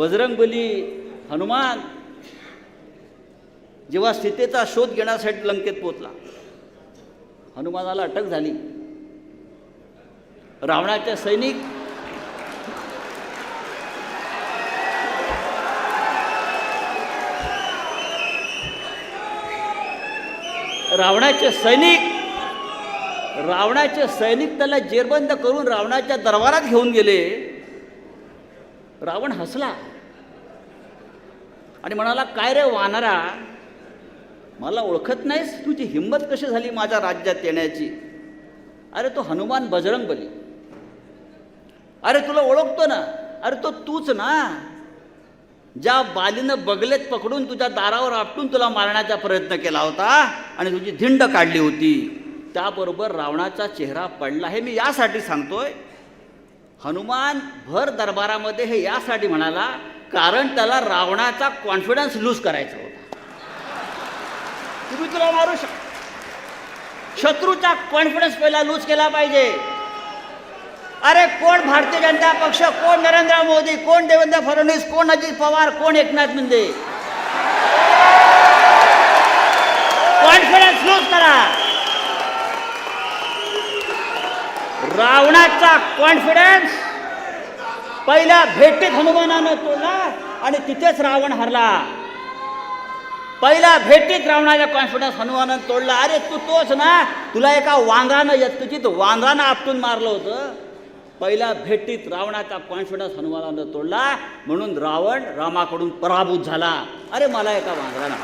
बजरंगबली हनुमान जेव्हा सीतेचा शोध घेण्यासाठी लंकेत पोचला हनुमानाला अटक झाली. रावणाचे सैनिक रावणाचे सैनिक रावणाचे सैनिक त्याला जेरबंद करून रावणाच्या दरबारात घेऊन गेले. रावण हसला. आणि म्हणाला काय रे वानरा मला ओळखत नाहीस? तुझी हिंमत कशी झाली माझ्या राज्यात येण्याची? अरे तो हनुमान बजरंग बली अरे तुला ओळखतो ना? अरे तो तूच ना? ज्या बालीनं बगलेत पकडून तुझ्या दारावर आपटून तुला मारण्याचा प्रयत्न केला होता आणि तुझी धिंड काढली होती त्याबरोबर रावणाचा चेहरा पडला हे मी यासाठी सांगतोय. हनुमान भर दरबारामध्ये हे यासाठी म्हणाला कारण त्याला रावणाचा कॉन्फिडन्स लूज करायचा होता. तुम्ही तुला मारू शक शत्रूचा कॉन्फिडन्स पहिला लूज केला पाहिजे. अरे कोण भारतीय जनता पक्ष कोण नरेंद्र मोदी कोण देवेंद्र फडणवीस कोण अजित पवार कोण एकनाथ शिंदे? रावणाचा कॉन्फिडन्स पहिल्या भेटीत हनुमानानं तोडला आणि तिथेच रावण हरला. पहिल्या भेटीत रावणाचा कॉन्फिडन्स हनुमानानं तोडला. अरे तू तोच ना तुला एका वांद्रानं यत्किचित वांद्रानं आपटून मारलं होतं. पहिल्या भेटीत रावणाचा कॉन्फिडन्स हनुमानानं तोडला. म्हणून रावण रामाकडून पराभूत झाला. अरे मला एका वांद्रानं